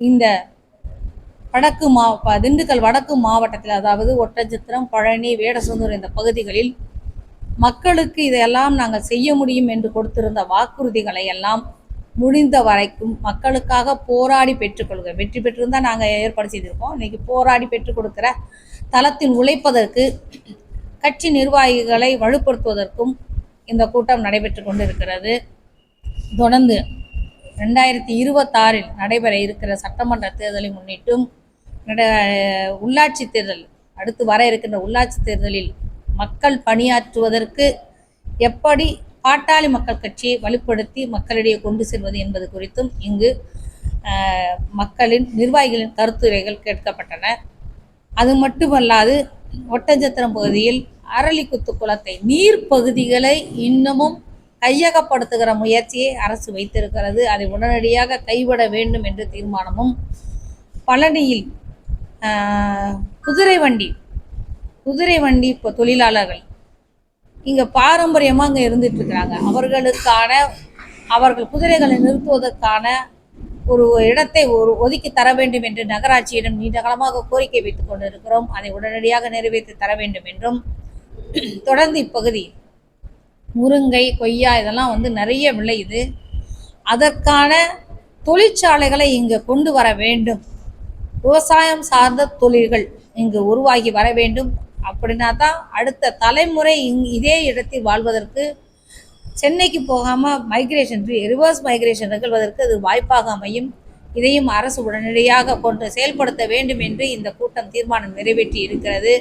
இந்த வடக்கு மா ப- திண்டுக்கல் வடக்கு மாவட்டத்தில் அதாவது ஒட்டச்சத்திரம் பழனி வேடசந்தூர் இந்த பகுதிகளில் மக்களுக்கு இதையெல்லாம் நாங்கள் செய்ய முடியும் என்று கொடுத்திருந்த வாக்குறுதிகளை எல்லாம் முடிந்த வரைக்கும் மக்களுக்காக போராடி பெற்றுக்கொள்க வெற்றி பெற்றிருந்தால் நாங்கள் ஏற்பாடு செய்திருக்கோம். இன்றைக்கி போராடி பெற்றுக் கொடுக்குற தளத்தில் உழைப்பதற்கு கட்சி நிர்வாகிகளை வலுப்படுத்துவதற்கும் இந்த கூட்டம் நடைபெற்று கொண்டிருக்கிறது. தொடர்ந்து ரெண்டாயிரத்தி இருபத்தாறில் நடைபெற இருக்கிற சட்டமன்ற தேர்தலை முன்னிட்டும் உள்ளாட்சி தேர்தல் அடுத்து வர இருக்கின்ற உள்ளாட்சி தேர்தலில் மக்கள் பணியாற்றுவதற்கு எப்படி பாட்டாளி மக்கள் கட்சியை வலுப்படுத்தி மக்களிடையே கொண்டு செல்வது என்பது குறித்தும் இங்கு மக்களின் நிர்வாகிகளின் கருத்துரைகள் கேட்கப்பட்டன. அது மட்டுமல்லாது ஒட்டஞ்சத்திரம் பகுதியில் அரளிக்குத்து குளத்தை நீர் பகுதிகளை இன்னமும் கையகப்படுத்துகிற முயற்சியை அரசு வைத்திருக்கிறது. அதை உடனடியாக கைவிட வேண்டும் என்ற தீர்மானமும் பழனியில் குதிரை வண்டி குதிரை வண்டி இப்போ தொழிலாளர்கள் இங்கே பாரம்பரியமாக இங்கே இருந்துட்டுருக்கிறாங்க அவர்களுக்கான அவர்கள் குதிரைகளை நிறுத்துவதற்கான ஒரு இடத்தை ஒரு ஒதுக்கி தர வேண்டும் என்று நகராட்சியிடம் நீண்ட காலமாக கோரிக்கை வைத்துக் கொண்டிருக்கிறோம். அதை உடனடியாக நிறைவேற்றி தர வேண்டும் என்றும் தொடர்ந்து இப்பகுதி முருங்கை கொய்யா இதெல்லாம் வந்து நிறைய விளையுது. அதற்கான தொழிற்சாலைகளை இங்கு கொண்டு வர வேண்டும். விவசாயம் சார்ந்த தொழில்கள் இங்கு உருவாகி வர வேண்டும். அப்படின்னா தான் அடுத்த தலைமுறை இங் இதே இடத்தில் வாழ்வதற்கு சென்னைக்கு போகாமல் மைக்ரேஷன் ரிவர்ஸ் மைக்ரேஷன் நிகழ்வதற்கு அது வாய்ப்பாக அமையும். இதையும் அரசு உடனடியாக கொண்டு செயல்படுத்த வேண்டும் என்று இந்த கூட்டம் தீர்மானம் நிறைவேற்றி இருக்கிறது.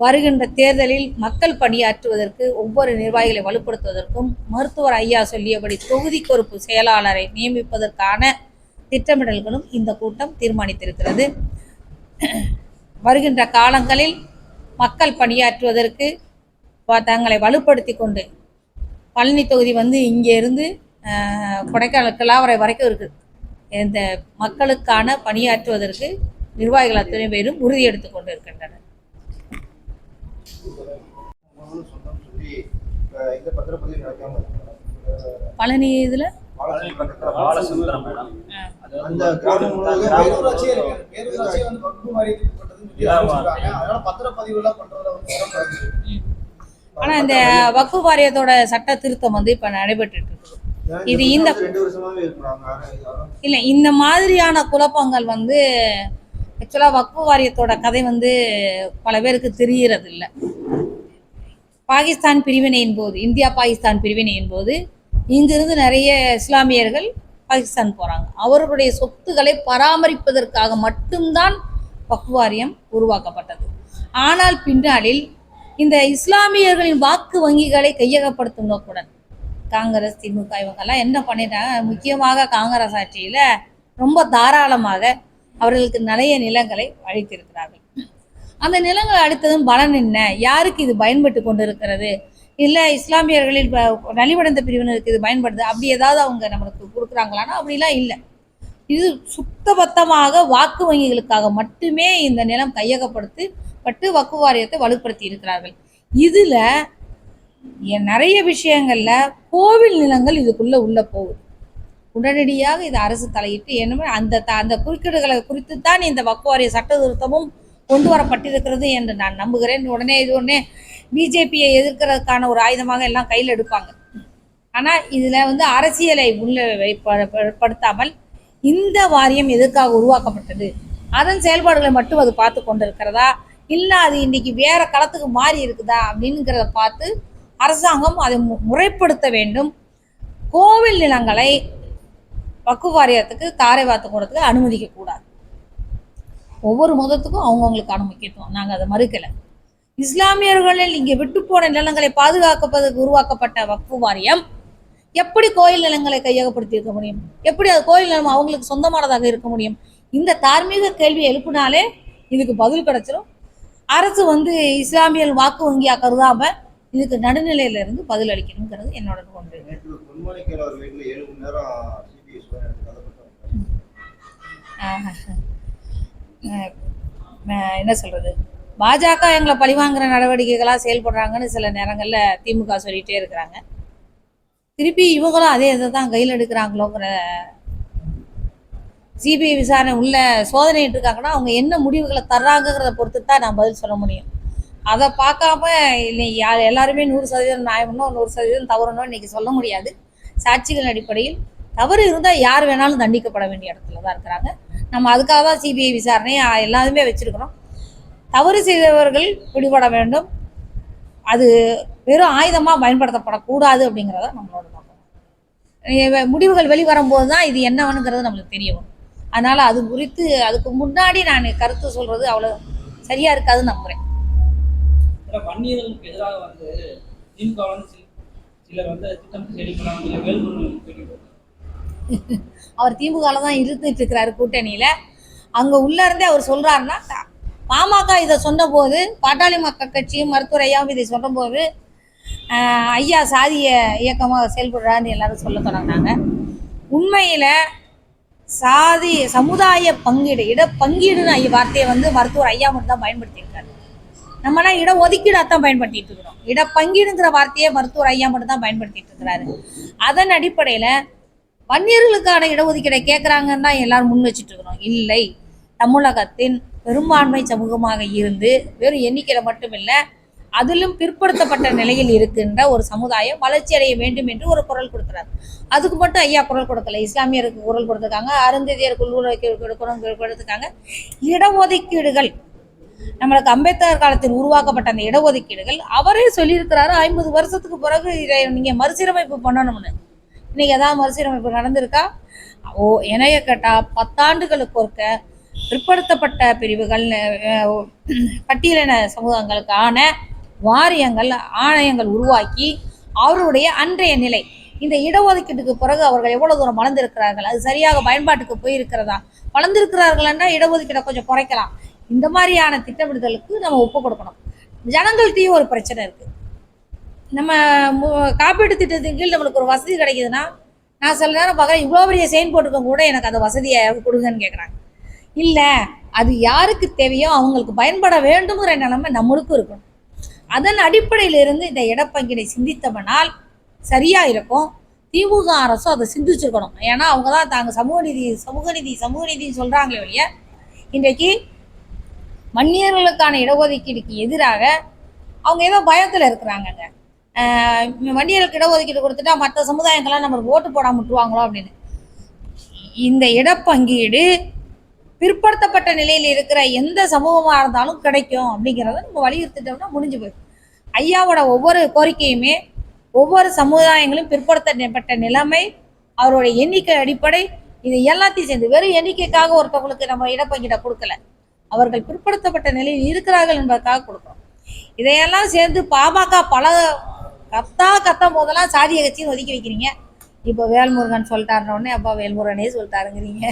வருகின்ற தேர்தலில் மக்கள் பணியாற்றுவதற்கு ஒவ்வொரு நிர்வாகிகளை வலுப்படுத்துவதற்கும் மருத்துவர் ஐயா சொல்லியபடி தொகுதி பொறுப்பு செயலாளரை நியமிப்பதற்கான திட்டமிடல்களும் இந்த கூட்டம் தீர்மானித்திருக்கிறது. வருகின்ற காலங்களில் மக்கள் பணியாற்றுவதற்கு தங்களை வலுப்படுத்தி கொண்டு பழனி தொகுதி வந்து இங்கே இருந்து கொடைக்கானல் கிளாவரை வரைக்கும் இருக்குது இந்த மக்களுக்கான பணியாற்றுவதற்கு நிர்வாகிகள் அத்தனை பேரும் உறுதி எடுத்துக் கொண்டு இருக்கின்றனர் அவங்களும் சொந்தம்னு சொல்லி இப்ப இந்த பத்திரப்பதிவு நடக்காம இருக்கு. அஹ் பழனி இதில்? பாலசுந்தரம் மேடம். அந்த கிராமம். பேரூராட்சியே இருக்கு. பேரூராட்சியே வந்து. அதனால பத்திரப்பதிவு எல்லாம் பண்றதுல வந்து. ஆனால் இந்த வக்ஃபு வாரியத்தோட சட்ட திருத்தம் வந்து இப்போ நடைபெற்றுட்டு இருக்குது இது இந்த இல்லை இந்த மாதிரியான குழப்பங்கள் வந்து ஆக்சுவலாக வக்ஃபு வாரியத்தோட கதை வந்து பல பேருக்கு தெரிகிறது இல்லை பாகிஸ்தான் பிரிவினையின் போது இந்தியா பாகிஸ்தான் பிரிவினையின் போது இங்கிருந்து நிறைய இஸ்லாமியர்கள் பாகிஸ்தான் போகிறாங்க அவர்களுடைய சொத்துக்களை பராமரிப்பதற்காக மட்டும்தான் வக்ஃபு வாரியம் உருவாக்கப்பட்டது. ஆனால் பின்னாளில் இந்த இஸ்லாமியர்களின் வாக்கு வங்கிகளை கையகப்படுத்தும் நோக்குடன் காங்கிரஸ் திமுக இவங்கெல்லாம் என்ன பண்ணிட்டாங்க? முக்கியமாக காங்கிரஸ் ஆட்சியில் ரொம்ப தாராளமாக அவர்களுக்கு நிறைய நிலங்களை அழித்திருக்கிறார்கள். அந்த நிலங்களை அடுத்ததும் பலன் என்ன? யாருக்கு இது பயன்பட்டு கொண்டு இருக்கிறது இல்லை இஸ்லாமியர்களில் இப்போ நலிவடைந்த பிரிவினருக்கு இது பயன்படுது? அப்படி ஏதாவது அவங்க நம்மளுக்கு கொடுக்குறாங்களான்னா அப்படிலாம் இல்லை. இது சுத்தபத்தமாக வாக்கு வங்கிகளுக்காக மட்டுமே இந்த நிலம் கையகப்படுத்தி பட்டு வக்கு வாரியத்தை வலுப்படுத்தி இருக்கிறார்கள். இதில் நிறைய விஷயங்களில் கோவில் நிலங்கள் இதுக்குள்ளே உள்ளே போகுது. உடனடியாக இது அரசு தலையிட்டு என்னமே அந்த த- அந்த குறுக்கீடுகளை குறித்து தான் இந்த வக்குவாரிய சட்ட திருத்தமும் கொண்டு வரப்பட்டிருக்கிறது என்று நான் நம்புகிறேன். உடனே இது உடனே பிஜேபியை எதிர்க்கிறதுக்கான ஒரு ஆயுதமாக எல்லாம் கையில் எடுப்பாங்க. ஆனால் இதில் வந்து அரசியலை உள்ள வைப்ப- ப- படுத்தாமல் இந்த வாரியம் எதற்காக உருவாக்கப்பட்டது? அதன் செயல்பாடுகளை மட்டும் அது பார்த்து கொண்டிருக்கிறதா? இல்லை அது இன்னைக்கு வேற களத்துக்கு மாறி இருக்குதா? அப்படிங்கிறத பார்த்து அரசாங்கம் அதை மு- முறைப்படுத்த வேண்டும். கோவில் நிலங்களை பக்குவாரியத்துக்கு தாரை வாத்து போகிறதுக்கு அனுமதிக்கக்கூடாது. ஒவ்வொரு மதத்துக்கும் அவங்கவுங்களுக்கான முக்கியத்துவம் நாங்கள் அதை மறுக்கலை. இஸ்லாமியர்களில் இங்கே விட்டு போன நிலங்களை பாதுகாக்கப்பதற்கு உருவாக்கப்பட்ட வக்ஃபு வாரியம் எப்படி கோயில் நிலங்களை கையகப்படுத்தி இருக்க முடியும்? எப்படி அது கோயில் நிலம் அவங்களுக்கு சொந்தமானதாக இருக்க முடியும்? இந்த தார்மீக கேள்வி எழுப்பினாலே இதுக்கு பதில் கிடைச்சிரும். அரசு வந்து இஸ்லாமியர் வாக்கு வங்கியா கருதாம இதுக்கு நடுநிலையில இருந்து பதில் அளிக்கணுங்கிறது என்னோட கொண்டு என்ன சொல்றது? பாஜக எங்களை பழிவாங்குற நடவடிக்கைகளாக செயல்படுறாங்கன்னு சில நேரங்கள்ல திமுக சொல்லிட்டே இருக்கிறாங்க. திருப்பி இவங்களும் அதே இதை தான் கையில் எடுக்கிறாங்களோங்கிற சிபிஐ விசாரணை உள்ள சோதனைட்டு இருக்காங்கன்னா அவங்க என்ன முடிவுகளை தர்றாங்கங்கிறத பொறுத்து தான் நான் பதில் சொல்ல முடியும். அதை பார்க்காம இல்லை எல்லாருமே நூறு சதவீதம் நியாயம்னோ நூறு சதவீதம் தவறுனோ இன்னைக்கு சொல்ல முடியாது. சாட்சிகள் அடிப்படையில் தவறு இருந்தால் யார் வேணாலும் தண்டிக்கப்பட வேண்டிய இடத்துல தான் இருக்கிறாங்க. நம்ம அதுக்காக தான் சிபிஐ விசாரணை எல்லாருமே வச்சுருக்கிறோம். தவறு செய்தவர்கள் பிடிபட வேண்டும். அது வெறும் ஆயுதமாக பயன்படுத்தப்படக்கூடாது அப்படிங்கிறத நம்மளோட நோக்கம். முடிவுகள் வெளிவரும்போது தான் இது என்னவனுங்கிறது நம்மளுக்கு தெரிய வரும். அதனால் அது குறித்து அதுக்கு முன்னாடி நான் கருத்து சொல்கிறது அவ்வளோ சரியாக இருக்காதுன்னு நம்புகிறேன் வன்னியர்களுக்கு எதிராக வந்து திமுக வந்து சிலர் வந்து திட்டம் சரி வேல்முருகன் அவர் திமுகவில் தான் இருந்துட்டு இருக்கிறாரு கூட்டணியில். அங்கே உள்ளே இருந்தே அவர் சொல்கிறாருன்னா பாமக இதை சொன்னபோது பாட்டாளி மக்கள் கட்சியும் மருத்துவர் ஐயாவும் இதை சொன்னபோது ஐயா சாதிய இயக்கமாக செயல்படுறாருன்னு எல்லாரும் சொல்ல தொடங்கினாங்க. உண்மையில் சாதி சமுதாய பங்கீடு இட பங்கீடுன்னு ஐயா வார்த்தையை வந்து மருத்துவர் ஐயா மட்டும் தான் பயன்படுத்தியிருக்காரு. நம்மலாம் இட ஒதுக்கீடாக தான் பயன்படுத்திட்டு இருக்கிறோம். இட பங்கீடுங்கிற வார்த்தையை மருத்துவர் ஐயா மட்டும் தான் பயன்படுத்திட்டு இருக்கிறாரு. அதன் அடிப்படையில் வன்னியர்களுக்கான இடஒதுக்கீடை கேட்குறாங்கன்னு தான் எல்லாரும் முன் வச்சுட்டு இருக்கிறோம் இல்லை தமிழகத்தின் பெரும்பான்மை சமூகமாக இருந்து வெறும் எண்ணிக்கையில் மட்டும் இல்லை அதிலும் பிற்படுத்தப்பட்ட நிலையில் இருக்கின்ற ஒரு சமுதாயம் வளர்ச்சி அடைய வேண்டும் என்று ஒரு குரல் கொடுக்குறாரு. அதுக்கு மட்டும் ஐயா குரல் கொடுக்கல. இஸ்லாமியருக்கு குரல் கொடுத்துருக்காங்க அருந்ததியருக்கு குரல் கொடுத்துருக்காங்க இடஒதுக்கீடுகள். நம்மளுக்கு அம்பேத்கர் காலத்தில் உருவாக்கப்பட்ட அந்த இடஒதுக்கீடுகள் அவரே சொல்லியிருக்கிறாரு ஐம்பது வருஷத்துக்கு பிறகு இதை நீங்கள் மறுசீரமைப்பு பண்ணணும்னு. இன்னைக்கு ஏதாவது மறுசீரமைப்பு நடந்திருக்கா? ஓ இணைய கேட்டால் பத்தாண்டுகளுக்கு ஒருக்க பிற்படுத்தப்பட்ட பிரிவுகள் பட்டியலின சமூகங்களுக்கான வாரியங்கள் ஆணையங்கள் உருவாக்கி அவருடைய அன்றைய நிலை. இந்த இடஒதுக்கீட்டுக்கு பிறகு அவர்கள் எவ்வளவு தூரம் வளர்ந்திருக்கிறார்கள்? அது சரியாக பயன்பாட்டுக்கு போயிருக்கிறதா? வளர்ந்திருக்கிறார்கள்னா இடஒதுக்கீடை கொஞ்சம் குறைக்கலாம். இந்த மாதிரியான திட்டமிடுதலுக்கு நம்ம ஒப்பு கொடுக்கணும். ஜனங்கள்கிட்டயும் ஒரு பிரச்சனை இருக்குது நம்ம மு- காப்பீட்டு திட்டத்தின் கீழ் நம்மளுக்கு ஒரு வசதி கிடைக்குதுன்னா நான் சில நேரம் பார்க்குறேன் இவ்வளோ பெரிய செயின் போட்டுக்கோங்க கூட எனக்கு அந்த வசதியை கொடுங்கன்னு கேட்குறாங்க இல்லை அது யாருக்கு தேவையோ அவங்களுக்கு பயன்பட வேண்டுங்கிற நிலைமை நம்மளுக்கும் இருக்கணும். அதன் அடிப்படையிலிருந்து இந்த இடப்பங்கினை சிந்தித்தவனால் சரியாக இருக்கும். திமுக அரசும் அதை சிந்திச்சிருக்கணும். ஏன்னா அவங்க தான் தாங்க சமூக நீதி சமூக நீதி சமூக நீதினு சொல்கிறாங்களே ஒழிய இன்றைக்கு வன்னியர்களுக்கான இடஒதுக்கீடுக்கு எதிராக அவங்க ஏதோ பயத்தில் இருக்கிறாங்கங்க. வண்டிகளுக்கு இடஒதுக்கீடு கொடுத்துட்டா மற்ற சமுதாயங்கள்லாம் நம்மளுக்கு ஓட்டு போடாமல் விட்டுருவாங்களோ அப்படின்னு. இந்த இடப்பங்கீடு பிற்படுத்தப்பட்ட நிலையில் இருக்கிற எந்த சமூகமாக இருந்தாலும் கிடைக்கும் அப்படிங்கிறத நம்ம வலியுறுத்திட்டோம்னா முடிஞ்சு போயிடும். ஐயாவோட ஒவ்வொரு கோரிக்கையுமே ஒவ்வொரு சமுதாயங்களும் பிற்படுத்தப்பட்ட நிலைமை அவருடைய எண்ணிக்கை அடிப்படை இது எல்லாத்தையும் சேர்ந்து வெறும் எண்ணிக்கைக்காக ஒருத்தவங்களுக்கு நம்ம இடப்பங்கீடை கொடுக்கல. அவர்கள் பிற்படுத்தப்பட்ட நிலையில் இருக்கிறார்கள் என்பதற்காக கொடுக்குறோம். இதையெல்லாம் சேர்ந்து பாமக பல கத்தா கத்தும் போதெல்லாம் சாதிய கட்சின்னு ஒதுக்கி வைக்கிறீங்க. இப்போ வேல்முருகன் சொல்லிட்டாருன உடனே அப்பா வேல்முருகனே சொல்லிட்டாருங்கிறீங்க.